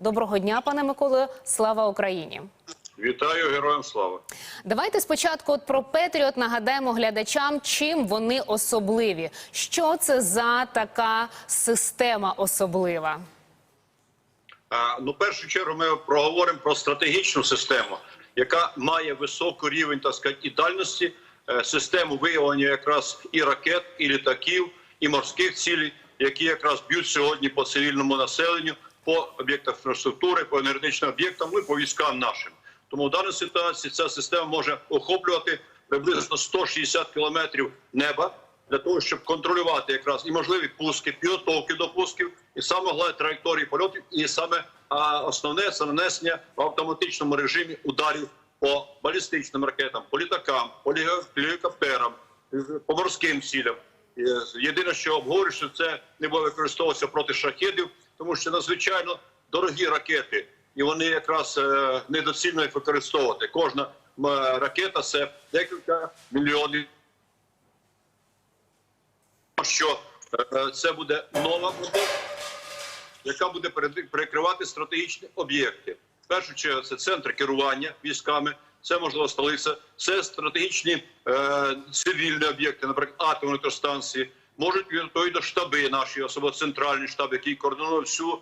Доброго дня, пане Миколою. Слава Україні. Вітаю героям слава. Давайте спочатку от про Петріот нагадаємо глядачам, чим вони особливі. Що це за така система особлива? А, ну, в першу чергу, ми проговоримо про стратегічну систему, яка має високий рівень так сказати, і дальності, е, систему виявлення якраз і ракет, і літаків, і морських цілей, які якраз б'ють сьогодні по цивільному населенню, по об'єктах інфраструктури, по енергетичним об'єктам, ну і по військам нашим. Тому в даній ситуації ця система може охоплювати приблизно 160 кілометрів неба для того, щоб контролювати якраз і можливі пуски, підготовки до пусків, і саме головне траєкторії польотів, і саме основне це нанесення в автоматичному режимі ударів по балістичним ракетам, по літакам, по лі- гелікоптерам, по морським цілям. Е, Єдине, що обговорюю, що це не буде використовуватися проти шахедів, тому що надзвичайно дорогі ракети, і вони якраз е, недоцільно їх використовувати. Кожна ракета це декілька мільйонів що е, це буде нова модель, яка буде перекривати стратегічні об'єкти. В першу чергу це центр керування військами, це можливо столиця, це стратегічні е, цивільні об'єкти, наприклад, атомні електростанції. Можуть відповідно штаби наші, особливо центральний штаб, який координує всю е,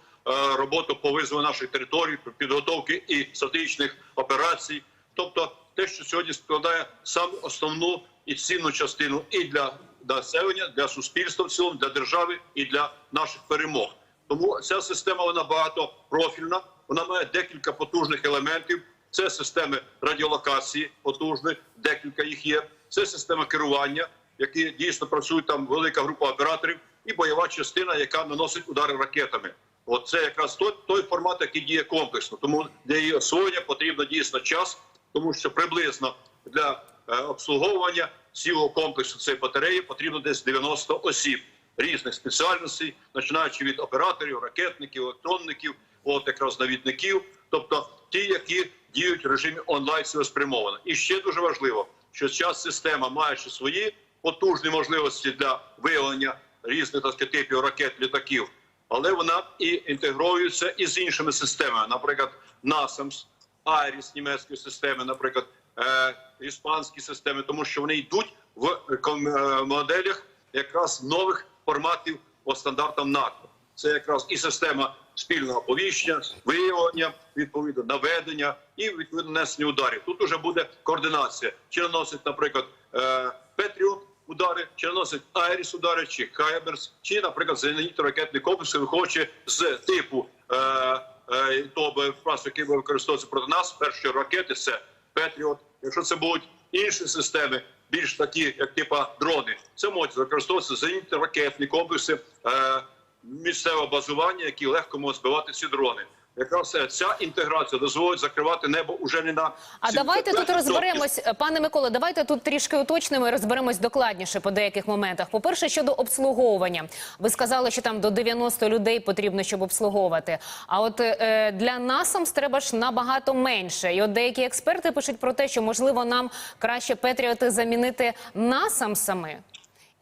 роботу по визволу наших територій, підготовки і стратегічних операцій. Тобто, те, що сьогодні складає саму основну і цінну частину і для населення, для суспільства в цілому, для держави і для наших перемог. Тому ця система вона багатопрофільна, вона має декілька потужних елементів. Це системи радіолокації потужні, декілька їх є. Це система керування, які дійсно працюють там велика група операторів, і бойова частина, яка наносить удари ракетами. От це якраз той, той формат, який діє комплексно. Тому для її освоєння потрібно дійсно час, тому що приблизно для е, обслуговування цілого комплексу цієї батареї потрібно десь 90 осіб різних спеціальностей, починаючи від операторів, ракетників, електронників, от якраз навідників, тобто ті, які діють в режимі онлайн цілеспрямовано. І ще дуже важливо, що ця система, маючи свої потужні можливості для виявлення різних так сказати, типів ракет, літаків, але вона і інтегрується із іншими системами, наприклад, NASAMS, Айріс німецької системи, наприклад, е, іспанські системи, тому що вони йдуть в е, моделях якраз нових форматів по стандартам НАТО. Це якраз і система спільного оповіщення, виявлення, відповідно наведення і відповідно несення ударів. Тут уже буде координація. Чи наносить, наприклад, е, Петріот удари, чи наносить Айріс удари, чи Хаймерс, чи, наприклад, зенітно-ракетний комплекс, виходячи з типу е, е, того боєприпасу, який буде використовуватися проти нас. Перші ракети це Петріот. Якщо це будуть інші системи, більш такі, як типа дрони, це можуть використовуватися зенітно ракетні комплекси е, місцевого базування, які легко можуть збивати ці дрони. Якраз е, ця інтеграція дозволить закривати небо уже не на А давайте тут розберемось, пане Миколо. Давайте тут трішки уточнимо і розберемось докладніше по деяких моментах. По перше, щодо обслуговування, ви сказали, що там до 90 людей потрібно, щоб обслуговувати. А от е, для насамс треба ж набагато менше. І от деякі експерти пишуть про те, що можливо нам краще Петріоти замінити насамсами.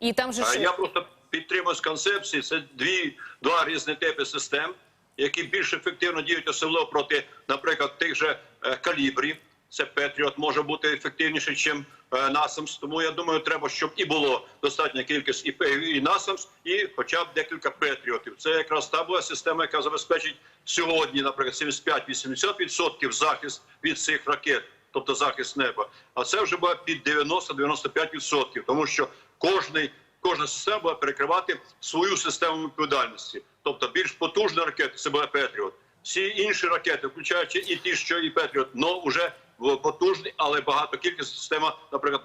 І там же А ж я просто підтримую з концепції. Це дві два різні типи систем, які більш ефективно діють, особливо проти, наприклад, тих же е, калібрів. Це Петріот може бути ефективніше, ніж е, Насамс. Тому я думаю, треба, щоб і було достатня кількість і, і Насамс, і хоча б декілька Петріотів. Це якраз та була система, яка забезпечить сьогодні, наприклад, 75-80% захист від цих ракет, тобто захист неба. А це вже буде під 90-95%, тому що кожний кожна система буде перекривати свою систему відповідальності. Тобто більш потужна ракета це буде Петріот. Всі інші ракети, включаючи і ті, що і Петріот, ну вже потужні, але багато кількість система, наприклад,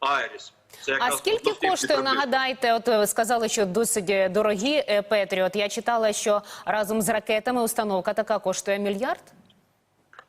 Айріс. Це А скільки коштує, нагадайте, от ви сказали, що досить е, дорогі е, Петріот. Я читала, що разом з ракетами установка така коштує мільярд.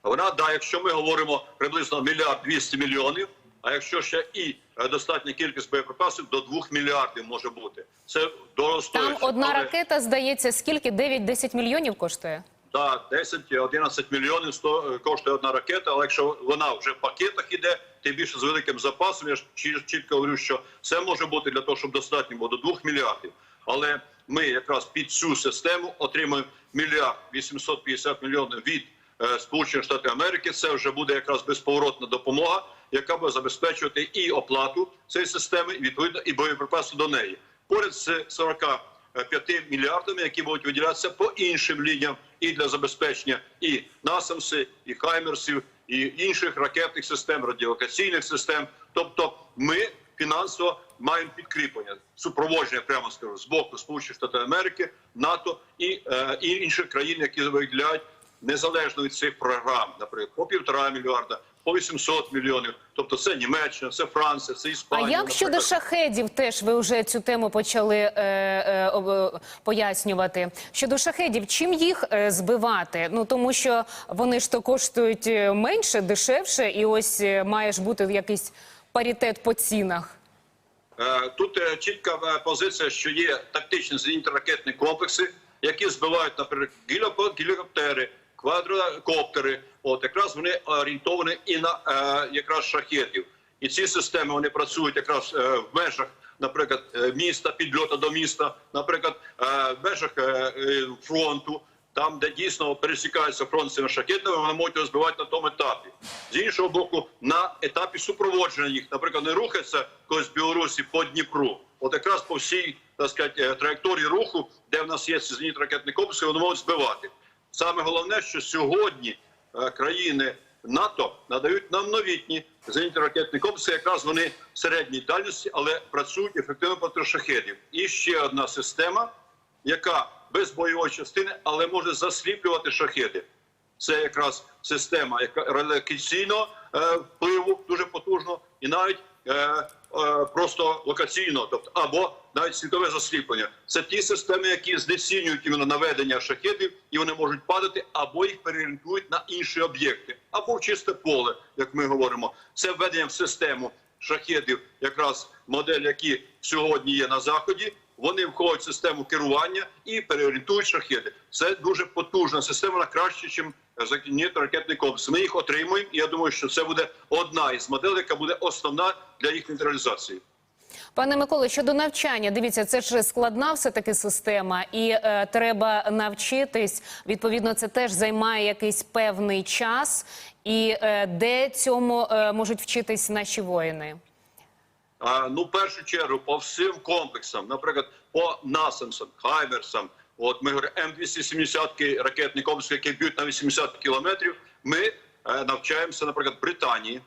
Вона да, якщо ми говоримо приблизно мільярд 200 мільйонів. А якщо ще і е, достатня кількість боєприпасів, до 2 мільярдів може бути. Це дорогостояче. Там одна але- ракета, здається, скільки? 9-10 мільйонів коштує? Да, 10-11 мільйонів сто- коштує одна ракета, але якщо вона вже в пакетах іде, тим більше з великим запасом, я ж чі- чітко говорю, що це може бути для того, щоб достатньо було до 2 мільярдів. Але ми якраз під цю систему отримаємо мільярд 850 мільйонів від е, Сполучених Штатів Америки. Це вже буде якраз безповоротна допомога, яка буде забезпечувати і оплату цієї системи, відповідно і боєприпаси до неї. Поряд з 45 мільярдами, які будуть виділятися по іншим лініям, і для забезпечення і насамси, і хаймерсів, і інших ракетних систем, радіолокаційних систем. Тобто, ми фінансово маємо підкріплення, супроводження, прямо скажу, з боку Сполучених Штатів Америки, НАТО і, е, і інших країн, які виділяють незалежно від цих програм, наприклад, по півтора мільярда, по 800 мільйонів. Тобто, це Німеччина, це Франція, це А Іспанія. як щодо шахедів, теж ви вже цю тему почали е, е, е, пояснювати. Щодо шахедів, чим їх е, збивати? Ну тому що вони ж то коштують е, менше, дешевше, і ось е, має ж бути якийсь паритет по цінах. Тут чітка позиція, що є тактичні зенітно-ракетні комплекси, які збивають, наприклад, гелікоптери, квадрокоптери. От якраз вони орієнтовані і на е, якраз шахетів. І ці системи вони працюють якраз е, в межах, наприклад, е, міста, підльоту до міста, наприклад, е, в межах е, е, фронту. Там, де дійсно пересікається фронт цими шахетами, вони можуть його збивати на тому етапі. З іншого боку, на етапі супроводження їх, наприклад, не рухається когось з Білорусі по Дніпру. От якраз по всій так сказати, е, траєкторії руху, де в нас є ці зенітно-ракетні комплекси, вони можуть збивати. Саме головне, що сьогодні е, країни НАТО надають нам новітні зенітно-ракетні комплекси. Якраз вони середньої дальності, але працюють ефективно проти шахедів. І ще одна система, яка без бойової частини, але може засліплювати шахеди. Це якраз система, яка релокаційного е, впливу дуже потужно, і навіть е, просто локаційно, тобто або навіть світове засліплення. Це ті системи, які знецінюють іменно наведення шахедів, і вони можуть падати, або їх переорієнтують на інші об'єкти, або в чисте поле, як ми говоримо. Це введення в систему шахедів, якраз модель, які сьогодні є на заході. Вони входять в систему керування і переорієнтують шахеди. Це дуже потужна система, вона краще, ніж ракетний комплекс. Ми їх отримуємо, і я думаю, що це буде одна із моделей, яка буде основна для їх нейтралізації. Пане Миколо, щодо навчання, дивіться, це ж складна все таки система, і е, треба навчитись. Відповідно, це теж займає якийсь певний час. І е, де цьому е, можуть вчитись наші воїни? Ну, в першу чергу, по всім комплексам, наприклад, по насамсам, хаймерсам, от ми говоримо М270 ракетні комплекси, які б'ють на 80 кілометрів. Ми е, навчаємося, наприклад, в Британії.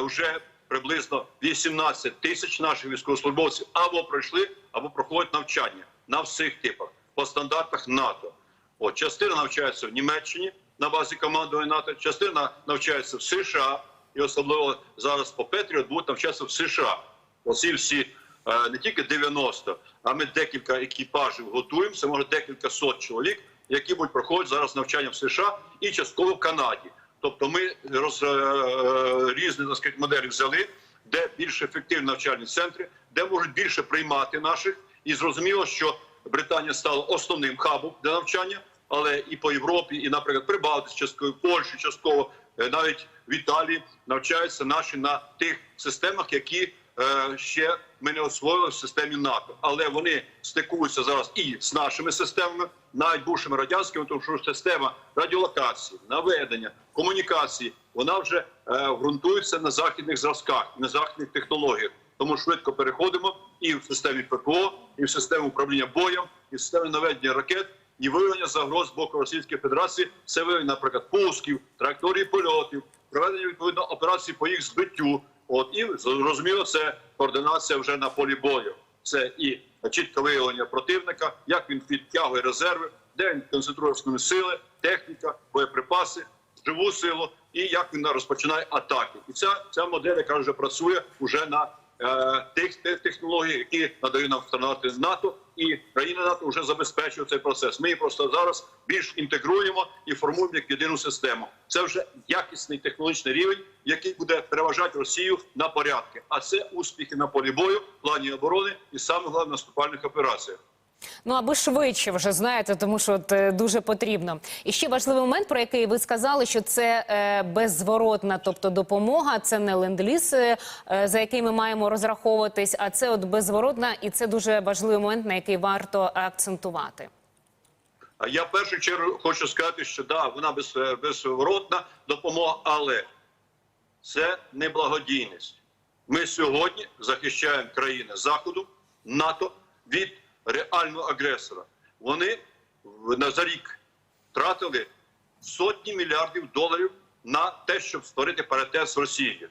Вже приблизно 18 тисяч наших військовослужбовців або пройшли, або проходять навчання на всіх типах по стандартах НАТО. От частина навчається в Німеччині на базі командування НАТО, частина навчається в США, і особливо зараз по Петріот будуть навчатися в США. Оці всі е, не тільки 90, а ми декілька екіпажів готуємо. Це може декілька сот чоловік, які будуть проходити зараз навчання в США і частково в Канаді. Тобто ми роз, е, е, різні сказати, моделі взяли, де більш ефективні навчальні центри, де можуть більше приймати наших. І зрозуміло, що Британія стала основним хабом для навчання, але і по Європі, і, наприклад, Прибалтиці, частково, Польщі, частково, навіть в Італії навчаються наші на тих системах, які е, ще ми не освоїли в системі НАТО. Але вони стикуються зараз і з нашими системами, навіть бувшими радянськими, тому що система радіолокації, наведення, комунікації, вона вже е, ґрунтується на західних зразках, на західних технологіях. Тому швидко переходимо і в системі ППО, і в систему управління боєм, і в системі наведення ракет, і виявлення загроз з боку Російської Федерації. Це виявлення, наприклад, пусків, траєкторії польотів, проведення відповідно операцій по їх збиттю. От і зрозуміло, це координація вже на полі бою. Це і чітке виявлення противника, як він підтягує резерви, де він концентрує основні сили, техніка, боєприпаси, живу силу, і як він розпочинає атаки. І ця ця модель, яка вже працює вже на тих, тих технологій, які надають нам стандарти НАТО, і країни НАТО вже забезпечують цей процес. Ми її просто зараз більш інтегруємо і формуємо як єдину систему. Це вже якісний технологічний рівень, який буде переважати Росію на порядки. А це успіхи на полі бою, плані оборони і саме головне наступальних операціях. Ну аби швидше вже знаєте, тому що от, е, дуже потрібно. І ще важливий момент, про який ви сказали, що це е, беззворотна, тобто допомога, це не ленд-ліз, е, е, за який ми маємо розраховуватись, а це от беззворотна, і це дуже важливий момент, на який варто акцентувати. А я в першу чергу хочу сказати, що да, вона без, е, безворотна допомога, але це не благодійність. Ми сьогодні захищаємо країни Заходу, НАТО від реального агресора. Вони за рік тратили сотні мільярдів доларів на те, щоб створити паритет з Росією.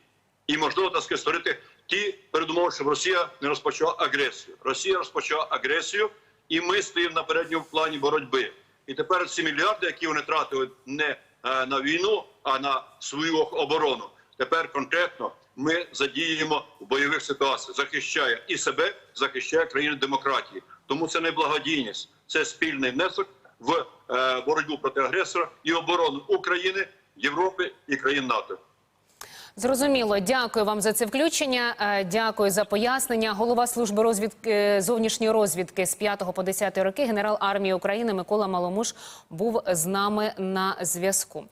І можливо так сказати, створити ті передумови, щоб Росія не розпочала агресію. Росія розпочала агресію, і ми стоїмо на передньому плані боротьби. І тепер ці мільярди, які вони тратили не е, на війну, а на свою оборону. Тепер конкретно ми задіємо в бойових ситуаціях, захищає і себе, захищає країни демократії. Тому це не благодійність, це спільний внесок в е, боротьбу проти агресора і оборону України, Європи і країн НАТО. Зрозуміло, дякую вам за це включення. е, Дякую за пояснення. Голова служби розвідки е, зовнішньої розвідки з 5 по 10 роки, генерал армії України Микола Маломуш був з нами на зв'язку.